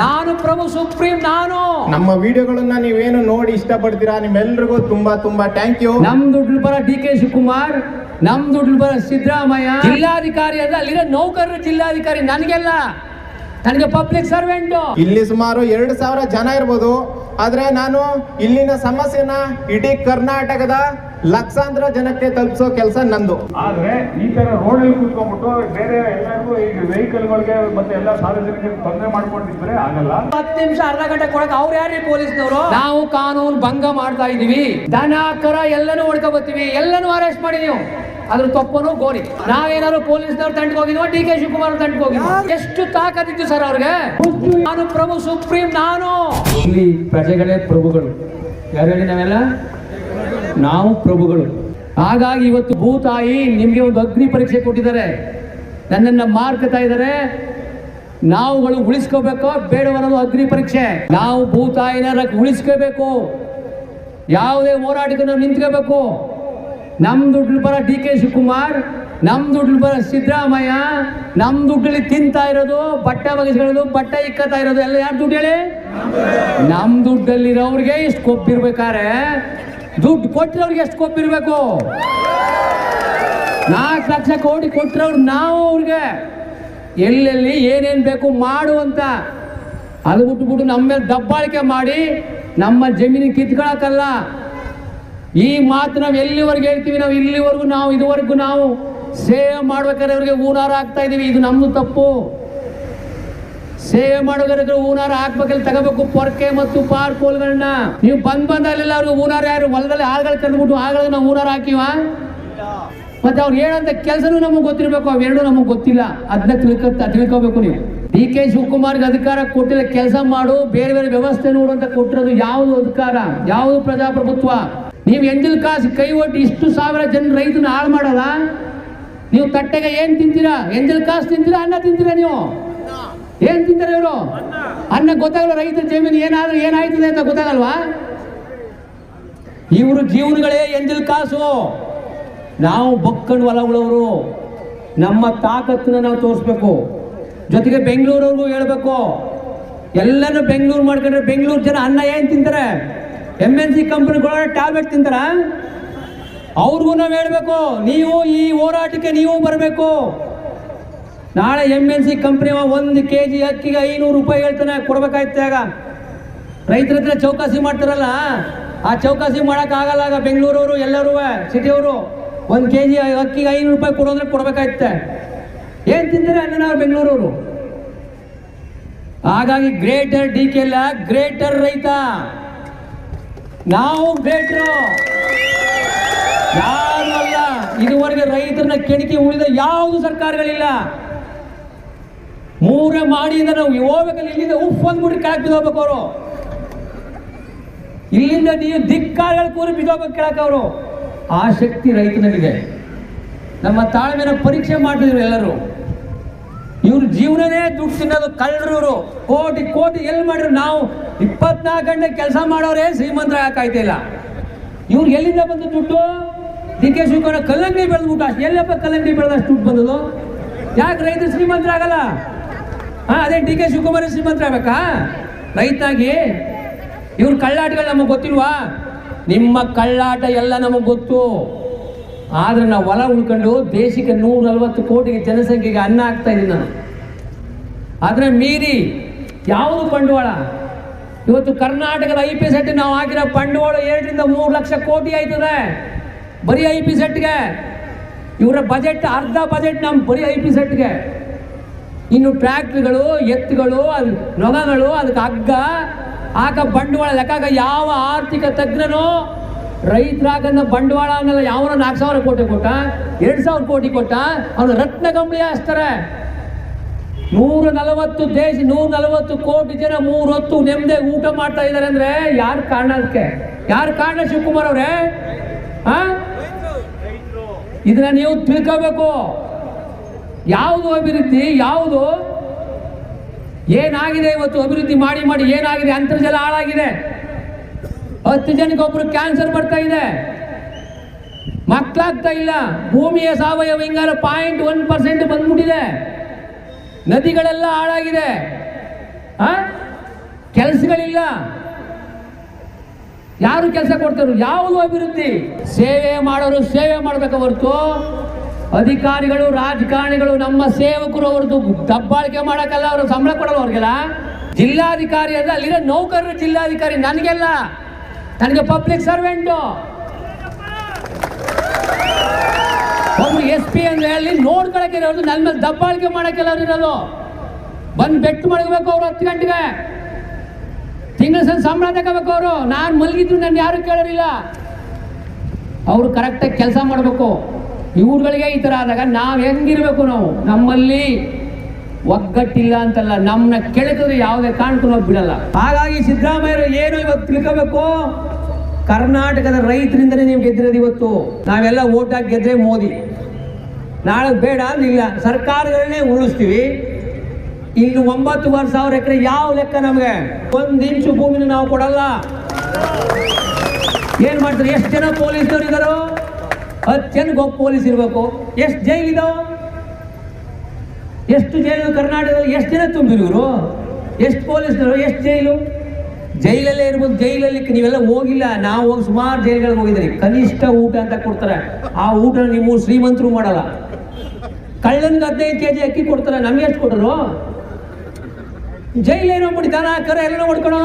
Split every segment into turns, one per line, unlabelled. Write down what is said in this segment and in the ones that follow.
ನಾನು ಪ್ರಭು ಸುಪ್ರೀಂ ನಾನು.
ನಮ್ಮ ವಿಡಿಯೋಗಳನ್ನ ನೀವೇನು ನೋಡಿ ಇಷ್ಟಪಡ್ತೀರಾ? ನಿಮ್ಮೆಲ್ರಿಗೂ ತುಂಬಾ ತುಂಬಾ ಥ್ಯಾಂಕ್ ಯು
ನಮ್ ದುಡ್ಡು ಬರ ಡಿ ಕೆ ಶಿವಕುಮಾರ್ ನಮ್ ದುಡ್ಡು ಬರ ಸಿದ್ದರಾಮಯ್ಯ. ಜಿಲ್ಲಾಧಿಕಾರಿ ಅಂದ್ರೆ ಅಲ್ಲಿರೋ ನೌಕರರು ಜಿಲ್ಲಾಧಿಕಾರಿ ನನಗೆಲ್ಲ. ನನಗೆ ಪಬ್ಲಿಕ್ ಸರ್ವೆಂಟ್
ಇಲ್ಲಿ ಸುಮಾರು ಎರಡು ಸಾವಿರ ಜನ ಇರ್ಬೋದು. ಆದ್ರೆ ನಾನು ಇಲ್ಲಿನ ಸಮಸ್ಯೆನ ಇಡೀ ಕರ್ನಾಟಕದ ಲಕ್ಷಾಂತರ ಜನಕ್ಕೆ ತಲುಪಿಸೋ ಕೆಲಸ ನಂದು.
ಆದ್ರೆ ಈ ತರ ರೋಡ್ ಅಲ್ಲಿ ಕುತ್ಕೊಂಡ್ಬಿಟ್ಟು ಬೇರೆ ಎಲ್ಲರಿಗೂ ಈಗ ವೆಹಿಕಲ್ಗಳಿಗೆ ಮತ್ತೆ ಎಲ್ಲ ಸಾರ್ವಜನಿಕರಿಗೆ ತೊಂದರೆ ಮಾಡ್ಕೊಂಡಿದ್ರೆ ಆಗಲ್ಲ.
ಹತ್ತು ನಿಮಿಷ ಅರ್ಧ ಗಂಟೆ ಕೊಡಕ್ ಅವ್ರು ಯಾರೀ ಪೊಲೀಸ್ನವರು? ನಾವು ಕಾನೂನು ಭಂಗ ಮಾಡ್ತಾ ಇದೀವಿ ದನ ಕರ ಎಲ್ಲನೂ ಹೊಡ್ಕೊ ಬರ್ತೀವಿ. ಎಲ್ಲನೂ ಅರೆಸ್ಟ್ ಮಾಡಿ ನೀವು. ಅದ್ರ ತಪ್ಪನು ಗೋರಿ. ನಾವೇನಾದ್ರು ಪೊಲೀಸ್ನವ್ರು ತಂಡಕ್ಕೆ ಹೋಗಿದ್ವೋ ಡಿ ಕೆ ಶಿವಕುಮಾರ್ ತಂಡಕ್ಕೆ ಹೋಗಿದ್ವಿ? ಎಷ್ಟು ತಾಕತ್ತಿತ್ತು ಸರ್ ಅವ್ರಿಗೆ? ನಾನು ಪ್ರಭು ಸುಪ್ರೀಂ ನಾನು. ಇಲ್ಲಿ ಪ್ರಜೆಗಳೇ ಪ್ರಭುಗಳು. ಯಾರು ಹೇಳಿ ನಾವೆಲ್ಲ? ನಾವು ಪ್ರಭುಗಳು. ಹಾಗಾಗಿ ಇವತ್ತು ಭೂತಾಯಿ ನಿಮಗೆ ಒಂದು ಅಗ್ನಿ ಪರೀಕ್ಷೆ ಕೊಟ್ಟಿದ್ದಾರೆ. ನನ್ನನ್ನು ಮಾರ್ಕತಾ ಇದ್ದಾರೆ. ನಾವುಗಳು ಉಳಿಸ್ಕೋಬೇಕೋ ಬೇಡವನ್ನೋದು ಅಗ್ನಿ ಪರೀಕ್ಷೆ. ನಾವು ಭೂತಾಯಿನ ಉಳಿಸ್ಕೋಬೇಕು. ಯಾವುದೇ ಹೋರಾಟಕ್ಕೆ ನಾವು ನಿಂತ್ಕೋಬೇಕು. ನಮ್ಮ ದುಡ್ಡು ಬರ ಡಿ ಕೆ ಶಿವಕುಮಾರ್ ನಮ್ಮ ದುಡ್ಡು ಬರ ಸಿದ್ದರಾಮಯ್ಯ ನಮ್ಮ ದುಡ್ಡಲ್ಲಿ ತಿಂತಾ ಇರೋದು, ಬಟ್ಟೆ ಬಗೆಸ್ಕೊಳ್ಳೋದು ಬಟ್ಟೆ ಇಕ್ಕತಾ ಇರೋದು, ಎಲ್ಲ ಯಾರು ದುಡ್ಡು ಹೇಳಿ? ನಮ್ಮ ದುಡ್ಡಲ್ಲಿರೋರಿಗೆ ಇಷ್ಟು ಕೊಬ್ಬಿರ್ಬೇಕಾರೆ. ದುಡ್ಡು ಕೊಟ್ಟಿರೋರಿಗೆ ಎಷ್ಟು ಕೊಪ್ಪಿರ್ಬೇಕು ನಾಲ್ಕು ಲಕ್ಷ ಕೋಟಿ ಕೊಟ್ಟಿರೋರು ನಾವು ಅವ್ರಿಗೆ. ಎಲ್ಲೆಲ್ಲಿ ಏನೇನು ಬೇಕು ಮಾಡು ಅಂತ. ಅದು ಬಿಟ್ಟು ನಮ್ಮ ಮೇಲೆ ದಬ್ಬಾಳಿಕೆ ಮಾಡಿ ನಮ್ಮ ಜಮೀನಿಗೆ ಕಿತ್ಕೊಳಕ್ಕಲ್ಲ. ಈ ಮಾತು ನಾವು ಎಲ್ಲಿವರೆಗೆ ಹೇಳ್ತೀವಿ? ನಾವು ಇಲ್ಲಿವರೆಗೂ ನಾವು, ಇದುವರೆಗೂ ನಾವು ಸೇವೆ ಮಾಡ್ಬೇಕಾದ್ರೆ ಅವ್ರಿಗೆ ಊನಾರ ಆಗ್ತಾ ಇದೀವಿ. ಇದು ನಮ್ಮದು ತಪ್ಪು. ಸೇವೆ ಮಾಡೋದ್ರೆ ಹೂನಾರ ಹಾಕ್ಬೇಕಲ್ಲಿ ತಗೋಬೇಕು. ಪೊರ್ಕೆ ಮತ್ತು ಪಾರ್ ಕೋಲ್ಗಳನ್ನ ನೀವು ಬಂದ್ ಬಂದಲ್ಲೆಲ್ಲ ಅವ್ರಿಗೆ ಹೂನಾರ ಯಾರು ಹೊಲದಲ್ಲಿ ಆಳ್ಗಳು ಕರೆದ್ಬಿಟ್ಟು ಆಳ್ಗಳಿಗೆ ನಾವು ಹೂನಾರ ಹಾಕಿವ? ಮತ್ತೆ ಅವ್ರು ಏನಂತ ಕೆಲಸನೂ ನಮಗೆ ಗೊತ್ತಿರಬೇಕು ಅವೆರಡು ನಮಗೆ ಗೊತ್ತಿಲ್ಲ. ಅದನ್ನ ತಿಳ್ಕ ತಿಳ್ಕೋಬೇಕು ನೀವು. ಡಿ ಕೆ ಶಿವಕುಮಾರ್ಗೆ ಅಧಿಕಾರ ಕೊಟ್ಟಿಲ್ಲ, ಕೆಲಸ ಮಾಡು, ಬೇರೆ ಬೇರೆ ವ್ಯವಸ್ಥೆ ನೋಡು ಅಂತ ಕೊಟ್ಟಿರೋದು ಯಾವುದು ಅಧಿಕಾರ? ಯಾವುದು ಪ್ರಜಾಪ್ರಭುತ್ವ? ನೀವು ಎಂದಿಲ್ ಕಾಸು ಕೈ ಒಟ್ಟು ಇಷ್ಟು ಸಾವಿರ ಜನ ರೈತನ ಹಾಳು ಮಾಡಲ್ಲ? ನೀವು ತಟ್ಟೆಗೆ ಏನ್ ತಿಂತೀರಾ? ಎಂಜಲ್ ಕಾಸು ತಿಂತೀರಾ, ಅನ್ನ ತಿಂತೀರಾ ನೀವು? ಏನ್ ತಿಂತಾರೆ ಇವರು. ಅನ್ನ ಗೊತ್ತಾಗಲ್ಲ ರೈತರ ಜಮೀನು ಏನಾದ್ರೂ ಏನಾಯ್ತದೆ ಅಂತ ಗೊತ್ತಾಗಲ್ವಾ? ಇವರು ಜೀವನಗಳೇ ಎಂದಿಲ್ ಕಾಸು. ನಾವು ಬಕ್ಕಂಡು ಹೊಲ ಉಳವರು ನಮ್ಮ ತಾಕತ್ತನ್ನ ನಾವು ತೋರಿಸ್ಬೇಕು. ಜೊತೆಗೆ ಬೆಂಗಳೂರವ್ರಿಗೂ ಹೇಳ್ಬೇಕು. ಎಲ್ಲರೂ ಬೆಂಗಳೂರು ಮಾಡ್ಕೊಂಡ್ರೆ ಬೆಂಗಳೂರು ಜನ ಅನ್ನ ಏನು ತಿಂತಾರೆ? ಎಂ ಎನ್ ಸಿ ಕಂಪನಿಗಳ ಟ್ಯಾಬ್ಲೆಟ್ ತಿಂತಾರ? ಅವ್ರಿಗೂ ನಾವು ಹೇಳ್ಬೇಕು, ನೀವು ಈ ಹೋರಾಟಕ್ಕೆ ನೀವು ಬರಬೇಕು. ನಾಳೆ ಎಂ ಎನ್ ಸಿ ಕಂಪ್ನಿ ಒಂದು ಕೆ ಜಿ ಅಕ್ಕಿಗೆ ಐನೂರು ರೂಪಾಯಿ ಹೇಳ್ತಾನೆ, ಕೊಡ್ಬೇಕಾಯ್ತು ಆಗ. ರೈತರ ಹತ್ರ ಚೌಕಾಸಿ ಮಾಡ್ತಾರಲ್ಲ, ಆ ಚೌಕಾಸಿ ಆಗಲ್ಲ ಆಗ ಬೆಂಗಳೂರವರು ಎಲ್ಲರೂ, ಸಿಟಿಯವರು. ಒಂದು ಕೆ ಜಿ ಅಕ್ಕಿಗೆ ಐನೂರು ರೂಪಾಯಿ ಕೊಡೋದ್ರೆ ಕೊಡ್ಬೇಕಾಯ್ತೆ. ಏನು ತಿಂತಾರೆ ಅನ್ನ ಬೆಂಗಳೂರವರು? ಹಾಗಾಗಿ ಗ್ರೇಟರ್ ಡಿ ಕೆ ಎಲ್ಲ ಗ್ರೇಟರ್ ರೈತ. ನಾವು ಗ್ರೇಟರು. ಯಾರು ಅಲ್ಲ. ಇದುವರೆಗೆ ರೈತರನ್ನ ಕೆಣಕಿ ಉಳಿದ ಯಾವುದು ಸರ್ಕಾರಗಳಿಲ್ಲ. ಮೂರೇ ಮಾಡಿಯಿಂದ ನಾವು ಹೋಗ್ಬೇಕಲ್ಲ ಇಲ್ಲಿಂದ ಉಫ್ ಅಂದ್ಬಿಟ್ಟು ಕೆಳಗೆ ಬಿದ್ದೋಗ್ಬೇಕು ಅವರು. ಇಲ್ಲಿಂದ ನೀವು ಧಿಕ್ಕಾರಗಳ ಕೂರಿ ಬಿದ್ದೋಗ್ಬೇಕು ಕೆಳಕ್ಕೆ ಅವರು. ಆ ಶಕ್ತಿ ರೈತನಲ್ಲಿದೆ. ನಮ್ಮ ತಾಳ್ಮೆನ ಪರೀಕ್ಷೆ ಮಾಡಿದ್ರು ಎಲ್ಲರೂ. ಇವ್ರ ಜೀವನನೇ ದುಡ್ಡು ತಿನ್ನೋದು ಕಳ್ಳರು ಇವರು. ಕೋಟಿ ಕೋಟಿ ಎಲ್ಲಿ ಮಾಡಿದ್ರು ನಾವು ಇಪ್ಪತ್ನಾಲ್ಕು ಗಂಟೆ ಕೆಲಸ ಮಾಡೋರೇ ಶ್ರೀಮಂತರ ಯಾಕಾಯ್ತಾ ಇಲ್ಲ. ಇವ್ರು ಎಲ್ಲಿಂದ ಬಂದು ದುಡ್ಡು? ಡಿ ಕೆ ಕಲ್ಲಂಗಡಿ ಬೆಳೆದ್ಬಿಟ್ಟು ಅಷ್ಟು. ಎಲ್ಲಪ್ಪ ಕಲ್ಲಂಗಡಿ ಬೆಳೆದಷ್ಟು ದುಡ್ಡು ಬಂದದು ಯಾಕೆ ರೈತರು ಶ್ರೀಮಂತರಾಗಲ್ಲ? ಹಾ, ಅದೇ ಡಿ ಕೆ ಶಿವಕುಮಾರ್ ಶ್ರೀಮಂತರಾಗಬೇಕಾ ರೈತಾಗಿ ಇವ್ರ ಕಳ್ಳಾಟಗಳು ನಮಗೆ ಗೊತ್ತಿಲ್ವಾ? ನಿಮ್ಮ ಕಳ್ಳಾಟ ಎಲ್ಲ ನಮಗೆ ಗೊತ್ತು. ಆದ್ರೆ ನಾವು ಹೊಲ ಉಳ್ಕೊಂಡು ದೇಶಕ್ಕೆ ನೂರ ನಲ್ವತ್ತು ಕೋಟಿಗೆ ಜನಸಂಖ್ಯೆಗೆ ಅನ್ನ ಹಾಕ್ತಾ ಇದ್ದೀನಿ ನಾನು. ಆದರೆ ಮೀರಿ ಯಾವುದು ಬಂಡವಾಳ? ಇವತ್ತು ಕರ್ನಾಟಕದ ಐ ಪಿ ಸೆಟ್ ನಾವು ಹಾಕಿರೋ ಬಂಡವಾಳ ಎರಡರಿಂದ ಮೂರು ಲಕ್ಷ ಕೋಟಿ ಆಯ್ತದೆ. ಬರೀ ಐ ಪಿ ಸೆಟ್ಗೆ ಇವರ ಬಜೆಟ್ ಅರ್ಧ ಬಜೆಟ್ ನಮ್ಮ ಬರೀ ಐ ಪಿ ಸೆಟ್ಗೆ ಇನ್ನು ಟ್ರ್ಯಾಕ್ಟ್ರಿಗಳು, ಎತ್ತುಗಳು ಅದು ನೊಗಗಳು ಅದಕ್ಕೆ ಹಗ್ಗ ಆಗ ಬಂಡವಾಳ ಲೆಕ್ಕಾಗ ಯಾವ ಆರ್ಥಿಕ ತಜ್ಞನೋ ರೈತರಾಗನ್ನ ಬಂಡವಾಳ ಅನ್ನಲ್ಲ ಯಾವನ ನಾಲ್ಕು ಸಾವಿರ ಕೋಟಿ ಕೊಟ್ಟ, ಎರಡು ಸಾವಿರ ಕೋಟಿ ಕೊಟ್ಟ, ಅವನು ರತ್ನ ಕಂಬಳಿ ಹಾಸ್ತಾರೆ ನೂರ ನಲವತ್ತು ದೇಶ, ನೂರ ನಲವತ್ತು ಕೋಟಿ ಜನ ಮೂರು ಹೊತ್ತು ನೆಮ್ಮದಿ ಊಟ ಮಾಡ್ತಾ ಇದ್ದಾರೆ ಅಂದ್ರೆ ಯಾರ ಕಾರಣ ಅದಕ್ಕೆ ಯಾರು ಕಾರಣ ಶಿವಕುಮಾರ್ ಅವರೇ? ಇದನ್ನ ನೀವು ತಿಳ್ಕೋಬೇಕು. ಯಾವುದು ಅಭಿವೃದ್ಧಿ, ಯಾವುದು ಏನಾಗಿದೆ ಇವತ್ತು ಅಭಿವೃದ್ಧಿ ಮಾಡಿ ಮಾಡಿ ಏನಾಗಿದೆ? ಅಂತರ್ಜಲ ಹಾಳಾಗಿದೆ. ಹತ್ತು ಜನಕ್ಕೆ ಒಬ್ರು ಕ್ಯಾನ್ಸರ್ ಬರ್ತಾ ಇದೆ. ಮಕ್ಕಳಾಗ್ತಾ ಇಲ್ಲ. ಭೂಮಿಯ ಸಾವಯವ ಇಂಗಾಲ ಪಾಯಿಂಟ್ ಒನ್ ಪರ್ಸೆಂಟ್ ಬಂದ್ಬಿಟ್ಟಿದೆ. ನದಿಗಳೆಲ್ಲ ಹಾಳಾಗಿದೆ. ಕೆಲಸಗಳಿಲ್ಲ. ಯಾರು ಕೆಲಸ ಕೊಡ್ತಾರೋ? ಯಾವುದು ಅಭಿವೃದ್ಧಿ? ಸೇವೆ ಮಾಡೋರು ಸೇವೆ ಮಾಡಬೇಕು ಹೊರತು ಅಧಿಕಾರಿಗಳು, ರಾಜಕಾರಣಿಗಳು, ನಮ್ಮ ಸೇವಕರು ಅವ್ರದ್ದು ದಬ್ಬಾಳಿಕೆ ಮಾಡಕ್ಕಲ್ಲ, ಅವರು ಸಂಬಳ ಕೊಡಲ್ಲ ಅವ್ರಿಗೆಲ್ಲ. ಜಿಲ್ಲಾಧಿಕಾರಿ ಅಲ್ಲ ಅಲ್ಲಿರೋ ನೌಕರರು ಜಿಲ್ಲಾಧಿಕಾರಿ ನನಗೆಲ್ಲ. ನನಗೆ ಪಬ್ಲಿಕ್ ಸರ್ವೆಂಟು ಒಬ್ರು ಎಸ್ ಪಿ ಅಂದ್ರೆ ಹೇಳಿ ನೋಡ್ಕೊಳಕ್ಕೆ ನನ್ನ ಮೇಲೆ ದಬ್ಬಾಳಿಕೆ ಮಾಡಕ್ಕೆಲ್ಲ ಇರೋದು. ಬಂದು ಬೆಟ್ಟು ಮಡಗಬೇಕು ಅವರು ಹತ್ತು ಗಂಟೆಗೆ. ತಿಂಗಳ ಸಲ ಸಂಬಳ ತಗೋಬೇಕು ಅವರು. ನಾನು ಮಲಗಿದ್ರು, ನಾನು ಯಾರು ಕೇಳೋರಿಲ್ಲ. ಅವರು ಕರೆಕ್ಟಾಗಿ ಕೆಲಸ ಮಾಡಬೇಕು. ಇವ್ರುಗಳಿಗೆ ಈ ಥರ ಆದಾಗ ನಾವು ಹೆಂಗಿರ್ಬೇಕು ನಾವು? ನಮ್ಮಲ್ಲಿ ಒಗ್ಗಟ್ಟಿಲ್ಲ ಅಂತಲ್ಲ ನಮ್ಮನ್ನ ಕೆಳಕಿದ್ರೆ ಯಾವುದೇ ನಾವು ಬಿಡಲ್ಲ. ಹಾಗಾಗಿ ಸಿದ್ದರಾಮಯ್ಯರು ಏನು ಇವತ್ತು ತಿಳ್ಕೋಬೇಕು? ಕರ್ನಾಟಕದ ರೈತರಿಂದನೇ ನೀವು ಗೆದ್ದಿರೋದು ಇವತ್ತು. ನಾವೆಲ್ಲ ಓಟ್ ಹಾಕಿ ಗೆದ್ರೆ ಮೋದಿ. ನಾಳೆ ಬೇಡ ಇಲ್ಲ. ಸರ್ಕಾರಗಳನ್ನೇ ಉಳಿಸ್ತೀವಿ ಇನ್ನು ಒಂಬತ್ತುವರೆ ಸಾವಿರ ಎಕರೆ ಯಾವ ಲೆಕ್ಕ ನಮಗೆ? ಒಂದು ಇಂಚು ಭೂಮಿನ ನಾವು ಕೊಡಲ್ಲ. ಏನ್ ಮಾಡ್ತಾರೆ? ಎಷ್ಟು ಜನ ಪೊಲೀಸ್ನವರು ಇದಾರೋ? ಹತ್ತು ಜನಕ್ಕೆ ಪೊಲೀಸ್ ಇರಬೇಕು ಎಷ್ಟು ಜೈಲ್ ಇದಾವ ಎಷ್ಟು ಜೈಲು ಕರ್ನಾಟಕದಲ್ಲಿ ಎಷ್ಟು ಜನ ತುಂಬಿರು ಇವರು? ಎಷ್ಟು ಪೊಲೀಸ್ನವರು? ಎಷ್ಟು ಜೈಲು? ಜೈಲಲ್ಲೇ ಇರ್ಬೋದು, ಜೈಲಲ್ಲಿ ನೀವೆಲ್ಲ ಹೋಗಿಲ್ಲ. ನಾವು ಹೋಗಿ ಸುಮಾರು ಜೈಲುಗಳಿಗೆ ಹೋಗಿದ್ದೀರಿ. ಕನಿಷ್ಠ ಊಟ ಅಂತ ಕೊಡ್ತಾರೆ. ಆ ಊಟ ನೀವು ಶ್ರೀಮಂತರು ಮಾಡಲ್ಲ. ಕಳ್ಳನ್ಗೆ ಹದಿನೈದು ಕೆ ಜಿ ಅಕ್ಕಿ ಕೊಡ್ತಾರೆ. ನಮ್ಗೆ ಎಷ್ಟು ಕೊಟ್ಟರು? ಜೈಲೇನೋ ಬಿಡಿ ದನ, ಕರ ಎಲ್ಲ ಹೊಡ್ಕೊಳೋ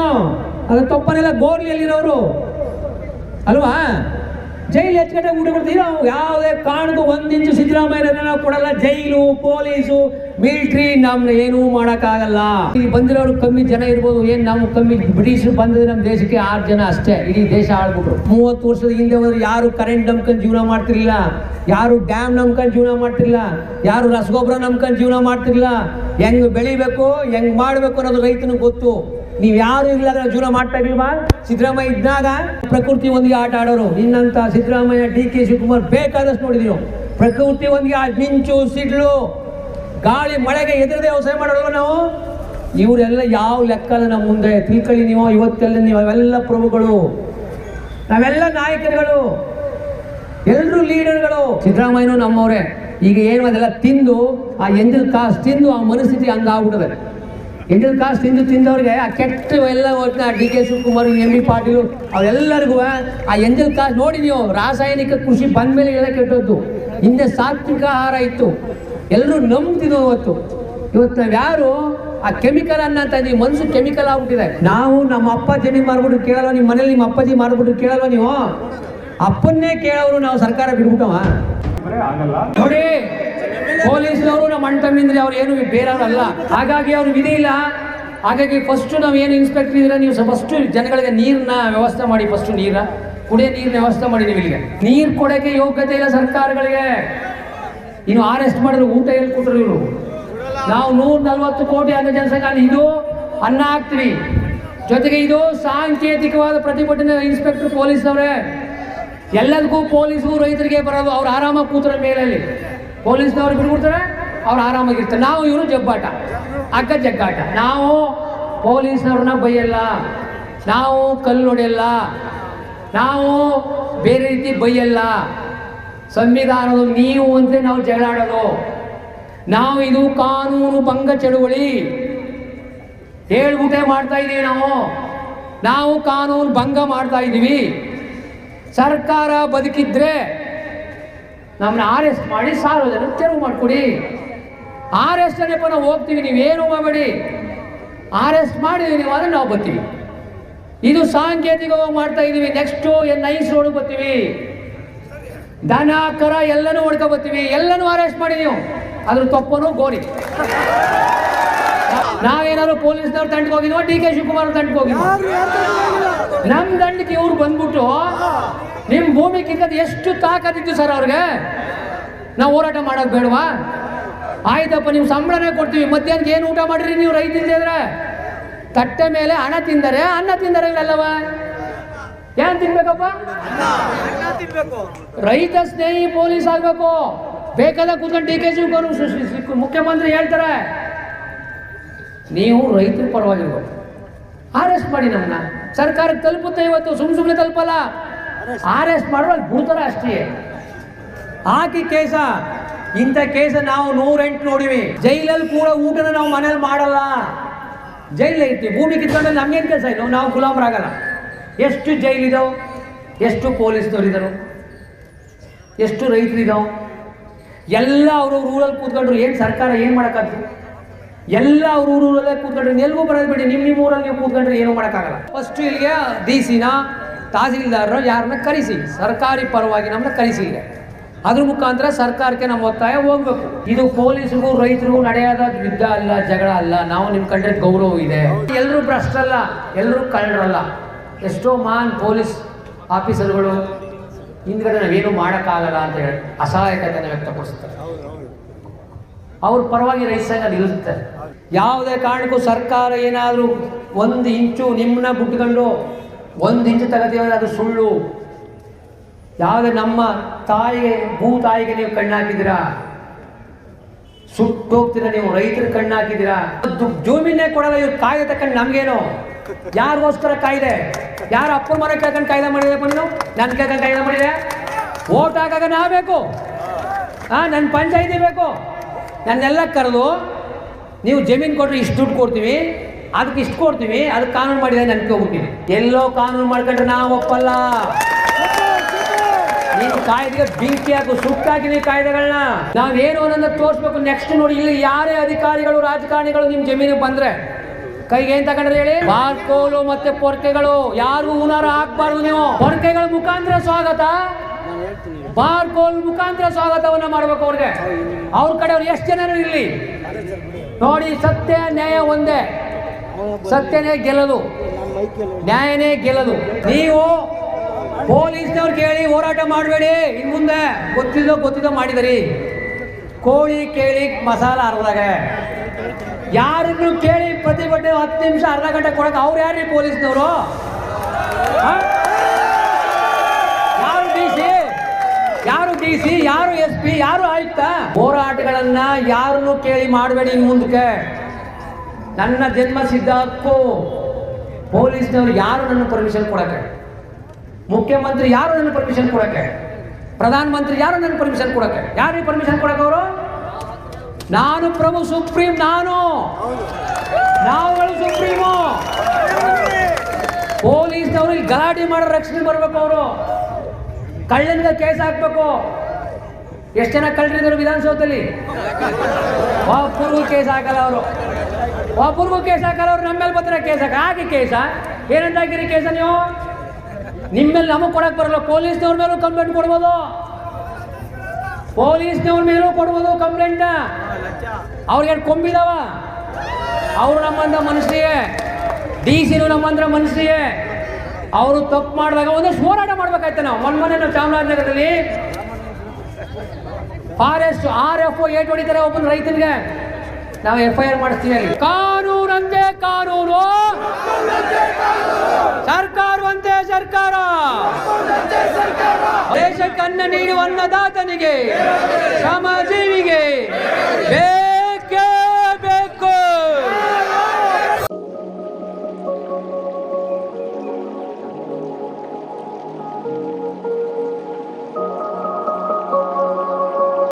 ಅದು ತೊಪ್ಪನೆಲ್ಲ ಗೋರ್ಲಿಯಲ್ಲಿರೋರು. ಅಲ್ವಾ? ಜೈಲು ಹೆಚ್ಚು ಊಟ ಕೊಡ್ತೀವಿ ನಾವು ಯಾವುದೇ ಕಾರಣಕ್ಕೂ ಒಂದಿಂಚು ಇಂಚು ಸಿದ್ದರಾಮಯ್ಯ ನಾವು ಕೊಡಲ್ಲ. ಜೈಲು, ಪೊಲೀಸು, ಮಿಲಿಟ್ರಿ ನಮ್ನ ಏನೂ ಮಾಡೋಕ್ಕಾಗಲ್ಲ. ಇಲ್ಲಿ ಬಂದಿರೋರು ಕಮ್ಮಿ ಜನ ಇರ್ಬೋದು, ಏನು ನಾವು ಕಮ್ಮಿ ಬ್ರಿಟಿಷರು ಬಂದಿದ್ರೆ ನಮ್ಮ ದೇಶಕ್ಕೆ ಆರು ಜನ ಅಷ್ಟೇ. ಇಡೀ ದೇಶ ಆಳ್ಬಿಟ್ರು. ಮೂವತ್ತು ವರ್ಷದ ಹಿಂದೆ ಹೋದ್ರೆ ಯಾರು ಕರೆಂಟ್ ನಂಬ್ಕೊಂಡು ಜೀವನ ಮಾಡ್ತಿರ್ಲಿಲ್ಲ. ಯಾರು ಡ್ಯಾಮ್ ನಂಬ್ಕೊಂಡು ಜೀವನ ಮಾಡ್ತಿರ್ಲಿಲ್ಲ. ಯಾರು ರಸಗೊಬ್ಬರ ನಂಬ್ಕೊಂಡು ಜೀವನ ಮಾಡ್ತಿರ್ಲಿಲ್ಲ. ಹೆಂಗ್ ಬೆಳಿಬೇಕು, ಹೆಂಗೆ ಮಾಡಬೇಕು ಅನ್ನೋದು ರೈತನಿಗೆ ಗೊತ್ತು. ನೀವು ಯಾರು ಇರ್ಲಾಗ ಜೀವನ ಮಾಡ್ತಾ ಇರ್ಲಿಲ್ವಾ? ಸಿದ್ದರಾಮಯ್ಯ ಇದ್ದಾಗ ಪ್ರಕೃತಿ ಒಂದಿಗೆ ಆಟ ಆಡೋರು. ನಿನ್ನಂತ ಸಿದ್ದರಾಮಯ್ಯ, ಡಿ ಕೆ ಶಿವಕುಮಾರ್ ಬೇಕಾದಷ್ಟು ನೋಡಿದೀವಿ ಪ್ರಕೃತಿ ಒಂದಿಗೆ ಆ ಮಿಂಚು, ಸಿಡ್ಲು, ಗಾಳಿ, ಮಳೆಗೆ ಎದುರದೆ ವ್ಯವಸಾಯ ಮಾಡೋರು ನಾವು? ಇವರೆಲ್ಲ ಯಾವ ಲೆಕ್ಕದ ನಮ್ಮ ಮುಂದೆ? ತಿಳ್ಕೊಳ್ಳಿ ನೀವು, ಇವತ್ತೆಲ್ಲ ನೀವು, ಅವೆಲ್ಲ ಪ್ರಭುಗಳು. ನಾವೆಲ್ಲ ನಾಯಕರುಗಳು. ಎಲ್ಲರೂ ಲೀಡರ್ಗಳು. ಸಿದ್ದರಾಮಯ್ಯನೂ ನಮ್ಮವರೇ. ಈಗ ಏನು ಅದೆಲ್ಲ ತಿಂದು, ಆ ಎಂಜಲ್ ಕಾಸು ತಿಂದು ಆ ಮನಸ್ಥಿತಿ ಹಂಗಾಗ್ಬಿಟ್ಟದೆ. ಎಂಜಲ್ ಕಾಸು ತಿಂದು ತಿಂದವ್ರಿಗೆ ಆ ಕೆಟ್ಟ ಎಲ್ಲ ಒಟ್ಟಿನ D K Shivakumar M B Patil ಅವರೆಲ್ಲರಿಗೂ ಆ ಎಂಜಲ್ ಕಾಸು ನೋಡಿ ನೀವು ರಾಸಾಯನಿಕ ಕೃಷಿ ಬಂದ ಮೇಲೆ ಎಲ್ಲ ಕೆಟ್ಟದ್ದು. ಹಿಂದೆ ಸಾತ್ವಿಕ ಆಹಾರ ಇತ್ತು. ಎಲ್ಲರೂ ನಂಬ್ತಿದ್ವು ಅವತ್ತು. ಇವತ್ತು ನಾವು ಯಾರು ಆ ಕೆಮಿಕಲ್ ಅನ್ನ ನೀವು ಮನಸ್ಸು ಕೆಮಿಕಲ್ ಆಗ್ಬಿಟ್ಟಿದೆ. ನಾವು ನಮ್ಮ ಅಪ್ಪ ಜಮೀನು ಮಾಡ್ಬಿಟ್ಟು ಕೇಳಲ್ವ ನಿಮ್ಮ ಮನೇಲಿ ನಿಮ್ಮ ಅಪ್ಪಾಜಿ ಮಾಡ್ಬಿಟ್ಟು ಕೇಳಲ್ವ ನೀವು? ಅಪ್ಪನ್ನೇ ಕೇಳೋರು ನಾವು ಸರ್ಕಾರ ಬಿಡ್ಬಿಟ್ಟವ ನೋಡಿ ಪೊಲೀಸ್ನವರು ನಮ್ಮ ಅಣ್ಣ ತಮ್ಮಿಂದ್ರೆ ಅವ್ರು ಏನು ಬೇರೆಯವರಲ್ಲ. ಹಾಗಾಗಿ ಅವ್ರು ವಿಧಿ ಇಲ್ಲ. ಹಾಗಾಗಿ ಫಸ್ಟ್ ನಾವು ಏನು ಇನ್ಸ್ಪೆಕ್ಟರ್ ಇದ್ರೆ ನೀವು ಫಸ್ಟ್ ಜನಗಳಿಗೆ ನೀರನ್ನ ವ್ಯವಸ್ಥೆ ಮಾಡಿ ಫಸ್ಟ್ ನೀರ. ಕುಡಿಯೋ ನೀರಿನ ವ್ಯವಸ್ಥೆ ಮಾಡಿ ನೀವು ಇಲ್ಲಿಗೆ ನೀರು ಕೊಡೋಕೆ ಯೋಗ್ಯತೆ ಇಲ್ಲ ಸರ್ಕಾರಗಳಿಗೆ. ಇನ್ನು ಅರೆಸ್ಟ್ ಮಾಡಿದ್ರು ಊಟ ಕೊಟ್ಟರು ಇವರು? ನಾವು ನೂರ ನಲ್ವತ್ತು ಕೋಟಿ ಅನ್ನ ಜನಸಂಖ್ಯೆ ಇದು ಅನ್ನ ಹಾಕ್ತೀವಿ. ಜೊತೆಗೆ ಇದು ಸಾಂಕೇತಿಕವಾದ ಪ್ರತಿಭಟನೆ ಇನ್ಸ್ಪೆಕ್ಟರ್ ಪೊಲೀಸ್ನವರೇ. ಎಲ್ಲದಕ್ಕೂ ಪೊಲೀಸು ರೈತರಿಗೆ ಬರೋದು. ಅವ್ರು ಆರಾಮಾಗಿ ಕೂತರ ಮೇಲಲ್ಲಿ. ಪೊಲೀಸ್ನವ್ರು ಬಿಟ್ಬಿಡ್ತಾರೆ, ಅವ್ರು ಆರಾಮಾಗಿರ್ತಾರೆ. ನಾವು ಇವರು ಜಗ್ಗಾಟ. ಅಕ್ಕ ಜಗ್ಗಾಟ. ನಾವು ಪೊಲೀಸ್ನವ್ರನ್ನ ಬೈಯಲ್ಲ. ನಾವು ಕಲ್ಲು ನೋಡಿಯಲ್ಲ ನಾವು ಬೇರೆ ರೀತಿ ಬೈಯಲ್ಲ. ಸಂವಿಧಾನದ ನೀವು ಅಂತ ನಾವು ಜಗಳಾಡೋದು. ನಾವು ಇದು ಕಾನೂನು ಭಂಗ ಚಳುವಳಿ. ಹೇಳ್ಬಿಟ್ಟೆ ಮಾಡ್ತಾ ಇದ್ದೀವಿ ನಾವು. ನಾವು ಕಾನೂನು ಭಂಗ ಮಾಡ್ತಾ ಇದ್ದೀವಿ ಸರ್ಕಾರ ಬದುಕಿದ್ರೆ ನಮ್ಮನ್ನ ಅರೆಸ್ಟ್ ಮಾಡಿ ಸಾರ್ವಜನಿಕ ತೆರವು ಮಾಡಿಕೊಡಿ. ಅರೆಸ್ಟ್ ಅನ್ನಪ್ಪ ನಾವು ಹೋಗ್ತೀವಿ ನೀವೇನು ಮಾಡಬೇಡಿ. ಎಸ್ ಮಾಡಿದೀವಿ ನೀವು ಅದನ್ನು ನಾವು ಬರ್ತೀವಿ. ಇದು ಸಾಂಕೇತಿಕವಾಗಿ ಮಾಡ್ತಾ ಇದ್ದೀವಿ ನೆಕ್ಸ್ಟು ಎನ್ ಐಸ್ ರೋಡ್ ಬರ್ತೀವಿ. ದನ ಕರ ಎಲ್ಲನೂ ಹೊಡ್ಕೊ ಬರ್ತೀವಿ. ಎಲ್ಲನೂ ಅರೆಸ್ಟ್ ಮಾಡಿ ನೀವು. ಅದ್ರ ತಪ್ಪನು ಗೋರಿ. ನಾವೇನಾದ್ರು ಪೊಲೀಸ್ನವ್ರು ತಂಡಕ್ಕೆ ಹೋಗಿದ್ವೋ ಡಿ ಕೆ ಶಿವಕುಮಾರ್ ತಂಡಕ್ಕೆ ಹೋಗಿದ್ವಿ? ನಮ್ಮ ದಂಡಕ್ಕೆ ಇವ್ರು ಬಂದ್ಬಿಟ್ಟು ನಿಮ್ ಭೂಮಿ ಕಿಕ್ಕದ್ ಎಷ್ಟು ತಾಕತ್ತಿತ್ತು ಸರ್ ಅವ್ರಿಗೆ? ನಾವು ಹೋರಾಟ ಮಾಡೋಕೆ ಬೇಡವಾ? ಆಯ್ತಪ್ಪ ನಿಮ್ಮ ಸಂಬಳನೇ ಕೊಡ್ತೀವಿ. ಮಧ್ಯಾಹ್ನ ಏನು ಊಟ ಮಾಡಿರಿ ನೀವು ರೈತಿದ್ರೆ ತಟ್ಟೆ ಮೇಲೆ ಹಣ ತಿಂದರೆ ಅನ್ನ ತಿಂದರೆ ಇಲ್ಲವ ಏನ್ ತಿನ್ಬೇಕಪ್ಪ? ರೈತ ಸ್ನೇಹಿ ಪೊಲೀಸ್ ಆಗ್ಬೇಕು. ಬೇಕಾದ ಕೂತ್ಕೊಂಡು ಡಿ ಕೆ ಶಿವಕುಮಾರ್ ಮುಖ್ಯಮಂತ್ರಿ ಹೇಳ್ತಾರೆ. ನೀವು ರೈತರ ಪರವಾಗಿರ್ಬೇಕು. ಅರೆಸ್ಟ್ ಮಾಡಿ ನಮ್ಮನ್ನ. ಸರ್ಕಾರಕ್ಕೆ ತಲುಪುತ್ತೆ ಇವತ್ತು. ಸುಮ್ ಸುಮ್ಮನೆ ತಲುಪಲ್ಲ. ಅರೆಸ್ಟ್ ಮಾಡುವ ಅಲ್ಲಿ ಬಿಡ್ತಾರೆ ಅಷ್ಟೇ. ಹಾಕಿ ಕೇಸ. ಇಂಥ ಕೇಸ ನಾವು ನೂರೆಂಟು ನೋಡಿವಿ. ಜೈಲಲ್ಲಿ ಕೂಡ ಊಟನ ನಾವು ಮನೇಲಿ ಮಾಡಲ್ಲ. ಜೈಲಲ್ಲಿ ಇರ್ತೀವಿ. ಭೂಮಿ ಕಿತ್ಕೊಂಡ್ರೆ ನಮ್ಗೇನು ಕೆಲಸ ಇಲ್ಲ. ನಾವು ಗುಲಾಮರಾಗಲ್ಲ. ಎಷ್ಟು ಜೈಲಿದಾವ್? ಎಷ್ಟು ಪೊಲೀಸ್ ಇದ್ದಾರೆ ಎಷ್ಟು ರೈತರು ಇದಾವ್ ಎಲ್ಲ ಅವರು ರೂರಲ್ಲಿ ಕೂತ್ಕೊಂಡ್ರು ಏನು ಸರ್ಕಾರ ಏನು ಮಾಡೋಕ್ಕಾಗ್ತದೆ? ಎಲ್ಲ ಅವ್ರ ಊರಲ್ಲೇ ಕೂತ್ಕೊಂಡ್ರೆ ಎಲ್ಗೂ ಬರೋದು ಬಿಡಿ. ನಿಮ್ಮ ನಿಮ್ಮ ಊರಲ್ಲಿ ನೀವು ಕೂತ್ಕೊಂಡ್ರೆ ಏನೂ ಮಾಡೋಕ್ಕಾಗಲ್ಲ. ಫಸ್ಟ್ ಇಲ್ಲಿಗೆ ಡಿ ಸಿನ ತಹಸೀಲ್ದಾರರು ಯಾರನ್ನ ಕರೆಸಿ. ಸರ್ಕಾರಿ ಪರವಾಗಿ ನಮ್ಮನ್ನ ಕರೆಸಿ ಇದೆ ಅದ್ರ ಮುಖಾಂತರ ಸರ್ಕಾರಕ್ಕೆ ನಮ್ಮ ಒತ್ತಾಯ ಹೋಗ್ಬೇಕು. ಇದು ಪೊಲೀಸ್ಗೂ ರೈತರಿಗೂ ನಡೆಯಾದ ಯುದ್ಧ ಅಲ್ಲ, ಜಗಳ ಅಲ್ಲ. ನಾವು ನಿಮ್ ಕಂಡ್ರೆ ಗೌರವ ಇದೆ. ಎಲ್ಲರೂ ಭ್ರಷ್ಟರಲ್ಲ ಎಲ್ಲರೂ ಕಳ್ಳರಲ್ಲ. ಎಷ್ಟೋ ಮಾನ್ ಪೊಲೀಸ್ ಆಫೀಸರ್ಗಳು ಹಿಂದ್ಗಡೆ ನಾವೇನು ಮಾಡೋಕ್ಕಾಗಲ್ಲ ಅಂತ ಹೇಳಿ ಅಸಹಾಯಕತೆಯನ್ನು ವ್ಯಕ್ತಪಡಿಸ್ತಾರೆ. ಅವ್ರ ಪರವಾಗಿ ರೈತ ಸಂಘ ನಿಲ್ಲುತ್ತೆ ಯಾವುದೇ ಕಾರಣಕ್ಕೂ ಸರ್ಕಾರ ಏನಾದರೂ ಒಂದು ಇಂಚು ನಿಮ್ಮನ್ನ ಬಿಟ್ಕೊಂಡು ಒಂದು ಇಂಚು ತಗತೀವಿ ಅದು ಸುಳ್ಳು. ಯಾವುದೇ ನಮ್ಮ ತಾಯಿಗೆ, ಭೂ ತಾಯಿಗೆ ನೀವು ಕಣ್ಣಾಕಿದ್ದೀರಾ? ಸುಟ್ಟು ಸುಟ್ಟೋಗ್ತೀರಾ ನೀವು? ರೈತರು ಕಣ್ಣಾಕಿದ್ದೀರಾ? ಜಮೀನೇ ಕೊಡಲ್ಲ, ಇವ್ರು ಕಾಯ್ದೆ ತಕ್ಕಂಡು ನಮ್ಗೇನು? ಯಾರಿಗೋಸ್ಕರ ಕಾಯ್ದೆ? ಯಾರು ಅಪ್ಪ ಮನೆ ಕೇಳ್ಕೊಂಡು ಕಾಯ್ದೆ ಮಾಡಿದೆ ಬಂದು ನನ್ ಕೇಳ್ಕೊಂಡು ಕಾಯ್ದೆ ಮಾಡಿದೆ? ಓಟ್ ಹಾಕಾಗ ನಾ ಬೇಕು. ಹಾ ನನ್ನ ಪಂಚಾಯಿತಿ ಬೇಕು. ನನ್ನೆಲ್ಲ ಕರೆದು ನೀವು ಜಮೀನು ಕೊಟ್ಟರೆ ಇಷ್ಟು ದುಡ್ಡು ಕೊಡ್ತೀವಿ, ಅದಕ್ಕೆ ಇಷ್ಟು ಕೊಡ್ತೀವಿ, ಅದಕ್ಕೆ ಕಾನೂನು ಮಾಡಿದೆ ನನಗೆ ಹೋಗ್ಬಿಟ್ಟಿವಿ ಎಲ್ಲೋ ಕಾನೂನು ಮಾಡ್ಕೊಂಡ್ರೆ ನಾವು ಒಪ್ಪಲ್ಲ. ನೀನು ಕಾಯ್ದೆಗೆ ಬೆಂಕಿ ಹಾಕು ಸುಟ್ಟಾಕಿದೀವಿ ಕಾಯ್ದೆಗಳನ್ನ ನಾವೇನು ಅನ್ನೋದನ್ನ ತೋರಿಸ್ಬೇಕು ನೆಕ್ಸ್ಟ್ ನೋಡಿ, ಇಲ್ಲಿ ಯಾರೇ ಅಧಿಕಾರಿಗಳು, ರಾಜಕಾರಣಿಗಳು ನಿಮ್ಮ ಜಮೀನಿಗೆ ಬಂದ್ರೆ, ಕೈಗೆ ಏನ್ ತಗೊಂಡ್ರೆ ಹೇಳಿ? ಬಾರ್ಕೋಲು ಮತ್ತೆ ಪೊರ್ಕೆಗಳು. ಯಾರು ಹುನಾರು ಹಾಕ್ಬಾರ್ದು ನೀವು. ಪೊರ್ಕೆಗಳ ಮುಖಾಂತರ ಸ್ವಾಗತ. ಬಾರ್ಕೋಲ್ ಮುಖಾಂತರ ಸ್ವಾಗತವನ್ನ ಮಾಡ್ಬೇಕು ಅವ್ರಿಗೆ. ಅವ್ರ ಕಡೆ ಅವ್ರು ಎಷ್ಟು ಜನ ಇರಲಿ ನೋಡಿ, ಸತ್ಯ, ನ್ಯಾಯ ಒಂದೇ. ಸತ್ಯನೇ ಗೆಲ್ಲದು ನ್ಯಾಯನೇ ಗೆಲ್ಲದು ನೀವು ಪೊಲೀಸ್ನವ್ರು ಕೇಳಿ ಹೋರಾಟ ಮಾಡಬೇಡಿ. ಇನ್ ಮುಂದೆ ಗೊತ್ತಿದ್ದೋ ಗೊತ್ತಿದ್ದೋ ಮಾಡಿದರಿ. ಕೋಳಿ ಕೇಳಿ ಮಸಾಲ ಅರ್ದಾಗ ಯಾರನ್ನು ಕೇಳಿ ಪ್ರತಿಭಟನೆ ಹತ್ತು ನಿಮಿಷ ಅರ್ಧ ಗಂಟೆ ಕೊಡಕ್ಕೆ ಅವ್ರು ಯಾರ್ರಿ ಪೊಲೀಸ್ನವರು ಆ? ಯಾರು ಡಿ ಸಿ ಯಾರು ಡಿ ಸಿ ಯಾರು ಎಸ್ ಪಿ ಯಾರು ಆಯುಕ್ತ? ಹೋರಾಟಗಳನ್ನ ಯಾರನ್ನು ಕೇಳಿ ಮಾಡಬೇಡಿ ಮುಂದಕ್ಕೆ. ನನ್ನ ಜನ್ಮ ಸಿದ್ಧ ಹಕ್ಕು ಪೊಲೀಸ್ನವರು ಯಾರು ನನ್ನ ಪರ್ಮಿಷನ್ ಕೊಡಕ್ಕೆ? ಮುಖ್ಯಮಂತ್ರಿ ಯಾರು ನನ್ನ ಪರ್ಮಿಷನ್ ಕೊಡಕ್ಕೆ? ಪ್ರಧಾನ ಮಂತ್ರಿ ಯಾರು ನನ್ನ ಪರ್ಮಿಷನ್ ಕೊಡಕ್ಕೆ? ಯಾರಿಗೆ ಪರ್ಮಿಷನ್ ಕೊಡಕ್ಕೆ ನಾನು ಪ್ರಭು ಸುಪ್ರೀಂ, ನಾನು. ನಾವುಗಳು ಸುಪ್ರೀಮು. ಪೊಲೀಸ್ನವರು ಗಲಾಟೆ ಮಾಡೋ ರಕ್ಷಣೆ ಬರ್ಬೇಕು ಅವರು. ಕಳ್ಳನಿಗೆ ಕೇಸ್ ಹಾಕ್ಬೇಕು. ಎಷ್ಟು ಜನ ಕಳ್ಳರಿದ್ರು ವಿಧಾನಸೌಧದಲ್ಲಿ? ಅಪೂರ್ವ ಕೇಸ್ ಹಾಕಲ್ಲ ಅವರು. ಒಬ್ಬರಿಗೂ ಕೇಸ್ ಹಾಕಲ್ಲ ಅವ್ರು ನಮ್ಮ ಮೇಲೆ ಬರ್ತಾರೆ ಕೇಸ್ ಹಾಕ ಹಾಕಿ ಕೇಸ? ಏನಂತ ಹಾಕಿರಿ ಕೇಸ ನೀವು? ನಿಮ್ಮ ಮೇಲೆ ನಮಗೆ ಕೊಡಕ್ ಬರಲ್ಲ. ಪೊಲೀಸ್ನವ್ರ ಮೇಲೂ ಕಂಪ್ಲೇಂಟ್ ಕೊಡ್ಬೋದು. ಪೊಲೀಸ್ನವ್ರ ಮೇಲೂ ಕೊಡ್ಬೋದು ಕಂಪ್ಲೇಂಟ್ ಅವ್ರಿಗೆ ಕೊಂಬಿದಾವ? ಅವರು ನಮ್ಮಂದ್ರ ಮನುಷ್ಯರಿಗೆ, ಡಿ ಸಿ ನಮ್ಮಂದ್ರ ಮನುಷ್ಯರಿಗೆ. ಅವರು ತಪ್ಪು ಮಾಡಿದಾಗ ಒಂದಷ್ಟು ಹೋರಾಟ ಮಾಡ್ಬೇಕಾಯ್ತು ನಾವು. ಮೊನ್ನೆ ನಾವು ಚಾಮರಾಜನಗರದಲ್ಲಿ ಫಾರೆಸ್ಟ್ ಆರ್ ಎಫ್ ಏಟ್ ಹೊಡಿತಾರೆ ಒಬ್ಬನ ರೈತನಿಗೆ. ನಾವು ಎಫ್ ಐ ಆರ್ ಮಾಡಿಸ್ತೀವಿ ಅಲ್ಲಿ. ಕಾನೂನಂತೆ ಕಾನೂನು ಸರ್ಕಾರವಂತೆ ಸರ್ಕಾರ ದೇಶಕ್ಕನ್ನ ನೀಡುವ ಅನ್ನದಾತನಿಗೆ, ಶ್ರಮಜೀವಿಗೆ